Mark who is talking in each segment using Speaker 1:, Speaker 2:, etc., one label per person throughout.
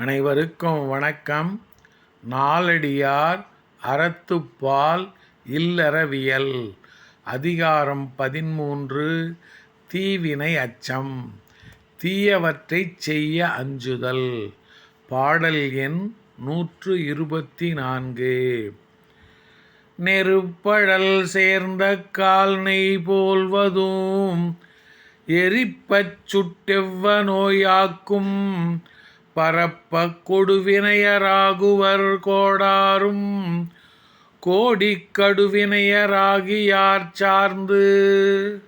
Speaker 1: அனைவருக்கும் வணக்கம். நாலடியார் அறத்துப்பால் இல்லறவியல். அதிகாரம் பதிமூன்று தீவினை அச்சம். தீயவற்றைச் செய்ய அஞ்சுதல். பாடல் எண் நூற்று இருபத்தி நான்கு நெருப்பழல் சேர்ந்த கால் நெய் போல்வதும் எரிப்பச் சுட்டெவ்வ நோயாக்கும் பரப்ப கொடுவினையராகுவர் கோடாரும். கோடிக் கடுவினையராகியார் சார்ந்து.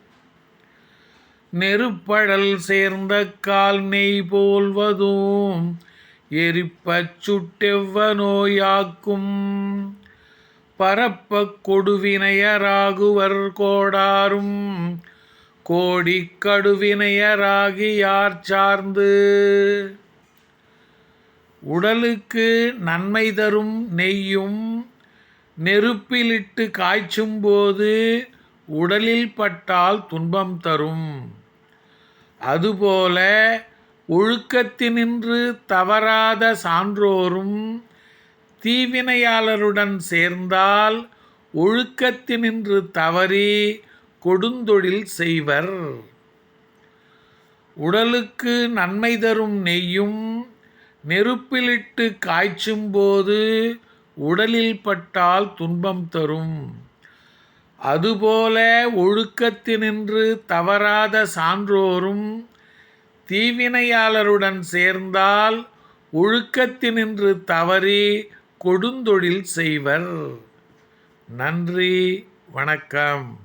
Speaker 1: நெருப்படல் சேர்ந்த கால் நெய் போல்வதும் எரிப்பச் சுட்டெவ்வ நோயாக்கும் பரப்ப கொடுவினையராகுவர் கோடாரும். கோடிக் கடுவினையராகியார் சார்ந்து. உடலுக்கு நன்மை தரும் நெய்யும் நெருப்பிலிட்டு காய்ச்சும்போது உடலில் பட்டால் துன்பம் தரும். அதுபோல ஒழுக்கத்தினின்று தவறாத சான்றோரும் தீவினையாளருடன் சேர்ந்தால் ஒழுக்கத்தினின்று தவறி கொடுந்தொழில் செய்வர். உடலுக்கு நன்மை தரும் நெய்யும் நெருப்பிலிட்டு காய்ச்சும்போது உடலில் பட்டால் துன்பம் தரும். அதுபோல ஒழுக்கத்தினின்று தவறாத சான்றோரும் தீவினையாளருடன் சேர்ந்தால் ஒழுக்கத்தினின்று தவறி கொடுந்தொழில் செய்வர். நன்றி வணக்கம்.